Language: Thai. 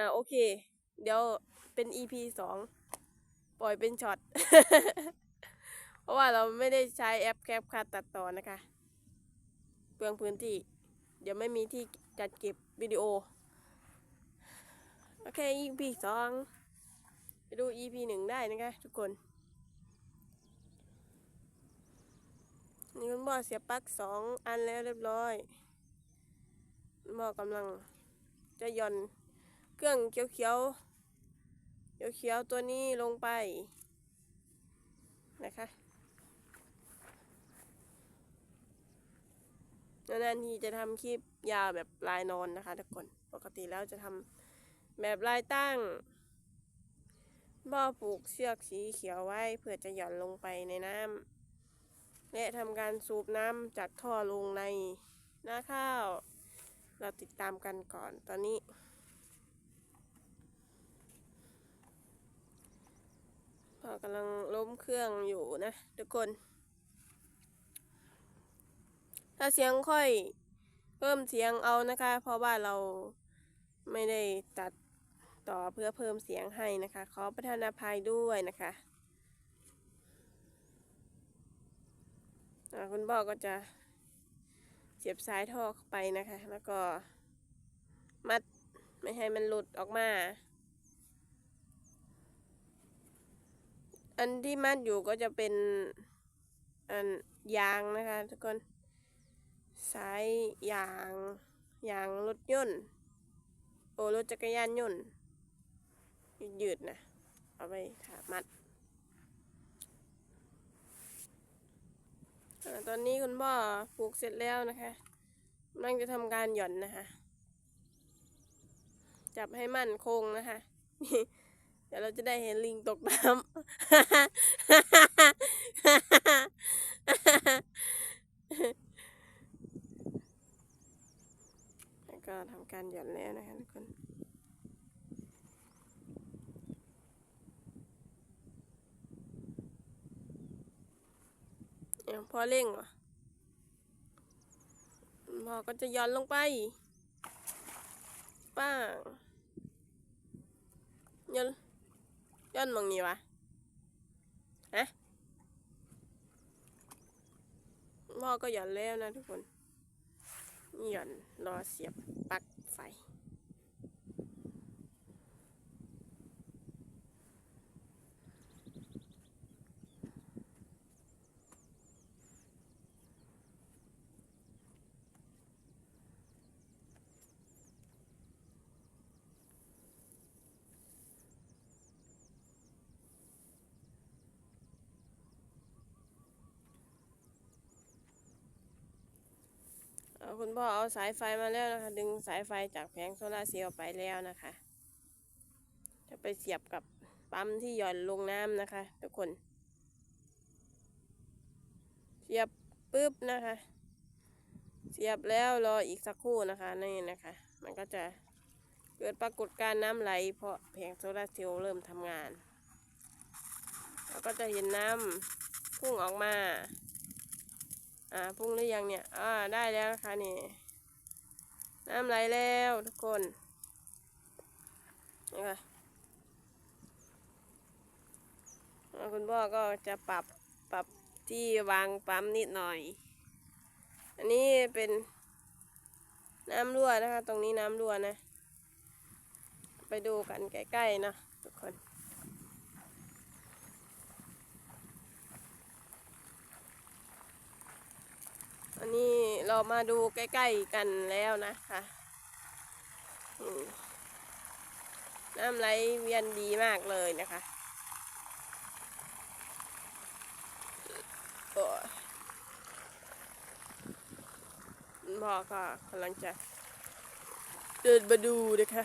อ่าโอเค เดี๋ยวเป็น EP สองปล่อยเป็นช็อต เพราะว่าเราไม่ได้ใช้แอปแคปคัดตัดต่อนะคะ เปลืองพื้นที่ เดี๋ยวไม่มีที่จัดเก็บวิดีโอ โอเค EP สองไปดู EP หนึ่งได้นะคะทุกคน นี่คุณพ่อเสียปลั๊กสองอันแล้วเรียบร้อยคุณพ่อกำลังจะย่อน เครื่องเขียวเขียวเขียวเขียวๆตัวนี้ลงไปนะคะนานๆทีจะทำคลิปยาวแบบลายนอนนะคะทุกคนปกติแล้วจะทำแบบลายตั้งบ่อผูกเชือกสีเขียวไว้เพื่อจะหย่อนลงไปในน้ำและทำการสูบน้ำจากท่อลงในหน้าข้าว เราติดตามกันก่อนตอนนี้ พ่อ กำลังล้มเครื่องอยู่นะทุกคน ถ้าเสียงค่อยเพิ่มเสียงเอานะคะ เพราะว่าเราไม่ได้ตัดต่อเพื่อเพิ่มเสียงให้นะคะ ขอประทานอภัยด้วยนะคะคุณพ่อก็จะเสียบสายท่อเข้าไปนะคะ แล้วก็มัดไม่ให้มันหลุดออกมา อันที่มัดอยู่ก็จะเป็นอันยางนะคะ ทุกคนสายยางยางรถยนต์โอรถจักรยานยนต์ยืดๆนะเอาไปถามัดอตอนนี้คุณพ่อปลูกเสร็จแล้วนะคะกำลังจะทำการหย่อนนะคะ จับให้มั่นคงนะคะนี่ เดี๋ยวเราจะได้เห็นลิงตกน้ำแล้วก็ทำการหย่อนแล้วนะคะทุกคนเดี๋ยวพอเร่งว่ะพอก็จะย่อนลงไป ป้างย่อน ย้อนมองนี่วะฮะพ่อก็หย่อนแล้วนะทุกคน หย่อนรอเสียบปลั๊กไฟ คุณพ่อเอาสายไฟมาแล้วนะคะ ดึงสายไฟจากแผงโซลาเซลล์ไปแล้วนะคะ จะไปเสียบกับปั๊มที่หย่อนลงน้ำนะคะ ทุกคน เสียบปุ๊บนะคะ เสียบแล้วรออีกสักครู่นะคะนี่นะคะ มันก็จะเกิดปรากฏการณ์น้ำไหล เพราะแผงโซลาเซลล์เริ่มทำงานเราก็จะเห็นน้ำพุ่งออกมา อ่าพุ่งหรือยังเนี่ย อ่า ได้แล้วนะคะนี่ น้ำไหลแล้วทุกคนนะคะอ่าคุณพ่อก็จะปรับปรับที่วางปั๊มนิดหน่อย อันนี้เป็นน้ำรั่วนะคะ ตรงนี้น้ำรั่วนะ ไปดูกันใกล้ๆนะทุกคนนี้ เรามาดูใกล้ๆกันแล้วนะคะน้ำไหลเวียนดีมากเลยนะคะโอ้ยคุณพ่อก็กำลังจะเดินมาดูนะคะ